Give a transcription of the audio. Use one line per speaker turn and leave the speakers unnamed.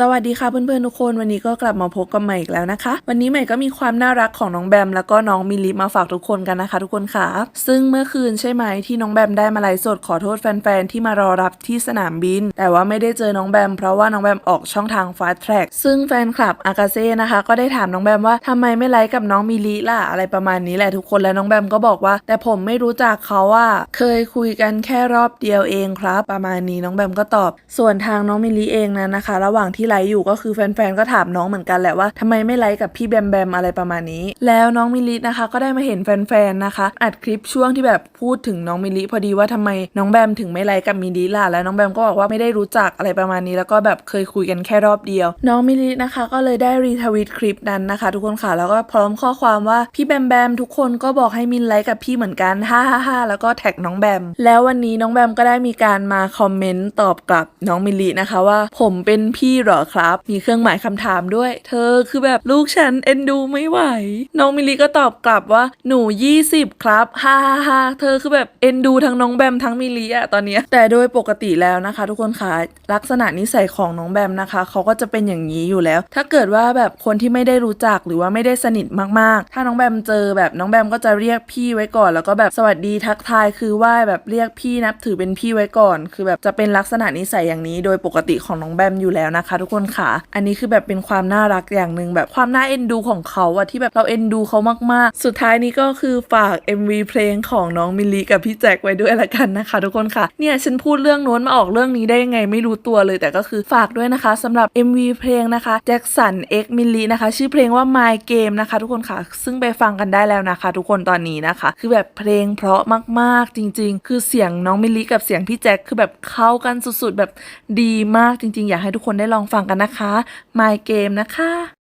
สวัสดีค่ะเพื่อนๆทุกคนวันนี้ก็กลับมาพบกับใหม่อีกแล้วนะคะ วันนี้ใหม่ก็มีความน่ารักของน้องแบมแล้วก็น้องมิลิมาฝากทุกคนกันนะคะ ทุกคนค่ะซึ่งเมื่อคืนใช่ไหมที่น้องแบมได้มาไลฟ์สดขอโทษแฟนๆที่มารอรับที่สนามบิน แต่ว่าไม่ได้เจอน้องแบมเพราะว่าน้องแบมออกช่องทางฟาสต์แทร็กซึ่งแฟนคลับอากาเซ่นะคะ ก็ได้ถามน้องแบมว่าทำไมไม่ไลฟ์กับน้องมิลิล่ะอะไรประมาณนี้แหละทุกคนแล้วน้องแบมก็บอกว่า แต่ผมไม่รู้จักเขาว่าเคยคุยกันแค่รอบเดียวเองครับ ประมาณนี้น้องแบมก็ตอบ ส่วนทางน้องมิลลิเองนั้นนะคะ ระหว่างที่ไลฟ์อยู่ก็คือแฟนๆก็ถามน้องเหมือนกันแหละว่าทำไมไม่ไลฟ์กับพี่แบมแบมอะไรประมาณนี้ แล้วน้องมิลินะคะ ก็ได้มาเห็นแฟนๆนะคะ อัดคลิปช่วงที่แบบพูดถึงน้องมิลิพอดีว่าทำไมน้องแบมถึงไม่ไลฟ์กับมิลิล่ะแล้วน้องแบมก็บอกว่าไม่ได้รู้จักอะไรประมาณนี้ แล้วก็แบบเคยคุยกันแค่รอบเดียว น้องมิลินะคะ ก็เลยได้รีทวิตคลิปนั้นนะคะ ทุกคนค่ะแล้วก็พร้อมข้อความว่าพี่แบมแบมทุกคนก็บอกให้มินไลฟ์กับพี่เหมือนกันฮ่าฮ่าฮ่าแล้วก็แท็กน้องแบม แล้ววันนี้น้องแบมก็ได้มีการมาคอมเมนต์ตอบกลับน้องมิลินะคะว่า ผมเป็นพี่หรอครับ มีเครื่องหมายคำถามด้วย เธอคือแบบลูกฉันเอ็นดูไม่ไหว น้องมิลลิก็ตอบกลับว่าหนู 20 ครับฮ่าฮ่าฮาเธอคือแบบเอ็นดูทั้งน้องแบมทั้งมิลลิอะตอนนี้ แต่โดยปกติแล้วนะคะ ทุกคนค่ะลักษณะนิสัยของน้องแบมนะคะเขาก็จะเป็นอย่างนี้อยู่แล้ว ถ้าเกิดว่าแบบคนที่ไม่ได้รู้จักหรือว่าไม่ได้สนิทมากๆ ถ้าน้องแบมเจอแบบน้องแบมก็จะเรียกพี่ไว้ก่อน แล้วก็แบบสวัสดีทักทายคือไหว้แบบเรียกพี่นับถือเป็นพี่ไว้ก่อน คือแบบจะเป็นลักษณะนิสัยอย่างนี้ โดยปกติของน้องแบมอยู่แล้วนะคะทุกกคนค่ะ อันนี้คือแบบเป็นความน่ารักอย่างหนึ่งแบบความน่าเอ็นดูของเขาอะที่แบบเราเอ็นดูเขามากๆ สุดท้ายนี้ก็คือฝาก MV เพลงของน้องมิลลีกับพี่แจ็คไว้ด้วยละกันนะคะ ทุกคนค่ะ เนี่ยฉันพูดเรื่องโน้นมาออกเรื่องนี้ได้ยังไงไม่รู้ตัวเลย แต่ก็คือฝากด้วยนะคะสำหรับ MV เพลงนะคะแจ็คสัน X มิลลีนะคะ ชื่อเพลงว่า My Game นะคะ ทุกคนค่ะ ซึ่งไปฟังกันได้แล้วนะคะ ทุกคนตอนนี้นะคะ คือแบบเพลงเพราะมากๆจริง ๆ คือเสียงน้องมิลลีกับเสียงพี่แจ็คคือแบบเข้ากันสุดๆแบบดีมากจริง ๆ อยากให้ทุกคนได้ลองฟังฟังกันนะคะ My Game นะคะ